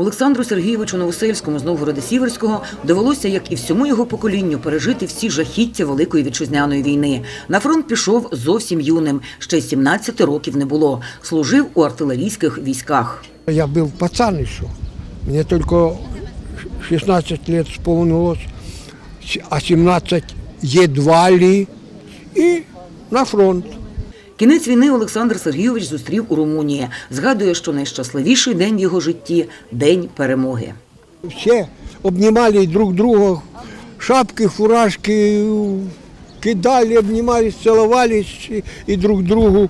Олександру Сергійовичу Новосельському з Новгорода Сіверського довелося, як і всьому його поколінню, пережити всі жахіття Великої вітчизняної війни. На фронт пішов зовсім юним, ще й 17 років не було. Служив у артилерійських військах. Я был пацан еще. Мне только 16 лет исполнилось, с- а 17 едва ли и на фронт. Кінець війни Олександр Сергійович зустрів у Румунії. Згадує, що найщасливіший день в його житті день перемоги. Все обнімали друг друга, шапки, фуражки кидали, обнімались, цілувались и друг другу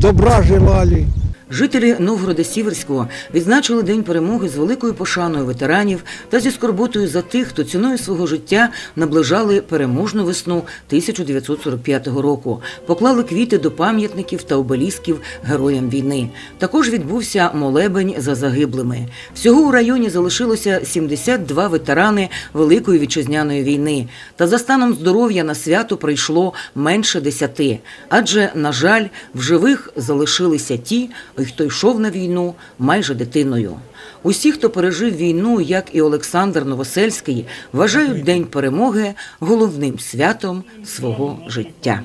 добра желали. Жителі Новгорода Сіверського відзначили День перемоги з великою пошаною ветеранів та зі скорботою за тих, хто ціною свого життя наближали переможну весну 1945 року, поклали квіти до пам'ятників та обелісків героям війни. Також відбувся молебень за загиблими. Всього у районі залишилося 72 ветерани Великої вітчизняної війни. Та за станом здоров'я на свято прийшло менше десяти. Адже, на жаль, в живих залишилися ті, хто йшов на війну майже дитиною. Усі, хто пережив війну, як і Олександр Новосельський, вважають День перемоги головним святом свого життя.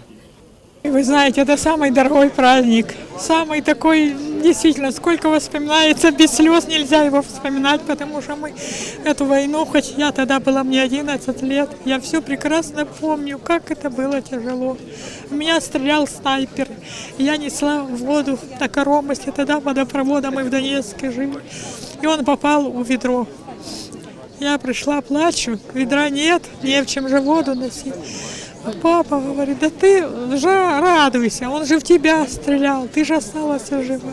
Вы знаете, это самый дорогой праздник. Самый такой, действительно, сколько воспоминается, без слез нельзя его вспоминать, потому что мы эту войну, хоть я тогда была мне 11 лет, я все прекрасно помню, как это было тяжело. У меня стрелял снайпер, я несла воду на коромости, тогда водопроводом мы в Донецке жили, и он попал в ведро. Я пришла, плачу, ведра нет, не в чем же воду носить. А Папа говорит, да ты же радуйся, он же в тебя стрелял, ты же осталась жива.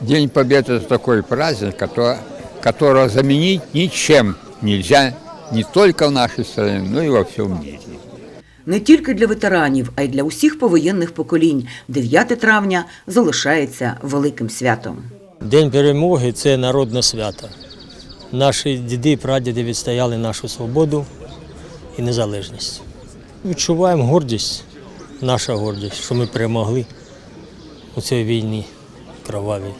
День Победы – это такой праздник, который, которого заменить ничем нельзя не только в нашей стране, но и во всем мире. Не тільки для ветеранів, а й для усіх повоєнних поколінь 9 травня залишається великим святом. День перемоги це народне свято. Наші діди і прадіди відстояли нашу свободу і незалежність. Відчуваємо гордість, наша гордість, що ми перемогли у цій війні кровавій.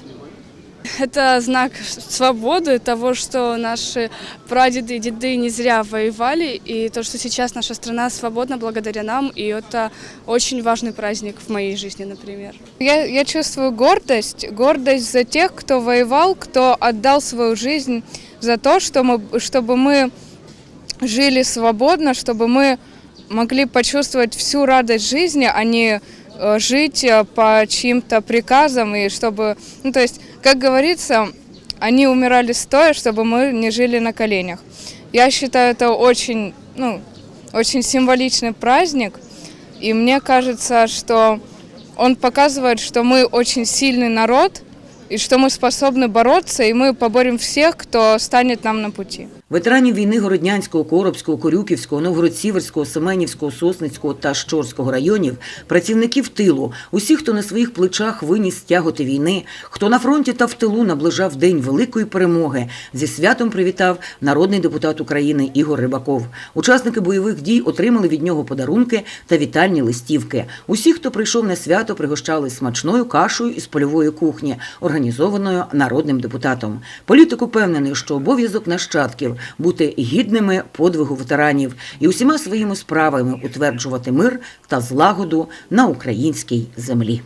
Это знак свободы, того, что наши прадеды и деды не зря воевали, и то, что сейчас наша страна свободна благодаря нам, и это очень важный праздник в моей жизни, например. Я, я чувствую гордость, гордость за тех, кто воевал, кто отдал свою жизнь за то, что мы, чтобы мы жили свободно, чтобы мы могли почувствовать всю радость жизни, а не э, жить э, по чьим-то приказам, и чтобы, ну то есть, как говорится, они умирали стоя, чтобы мы не жили на коленях. Я считаю, это очень, ну, очень символичный праздник, и мне кажется, что он показывает, что мы очень сильный народ, и что мы способны бороться, и мы поборем всех, кто станет нам на пути. Ветеранів війни Городнянського, Коробського, Корюківського, Новгород-Сіверського, Семенівського, Сосницького та Щорського районів, працівників тилу, усіх, хто на своїх плечах виніс тяготи війни, хто на фронті та в тилу наближав День великої перемоги, зі святом привітав народний депутат України Ігор Рибаков. Учасники бойових дій отримали від нього подарунки та вітальні листівки. Усі, хто прийшов на свято, пригощали смачною кашею із польової кухні, організованою народним депутатом. Політик упевнений, що обов'язок нащадків бути гідними подвигу ветеранів і усіма своїми справами утверджувати мир та злагоду на українській землі.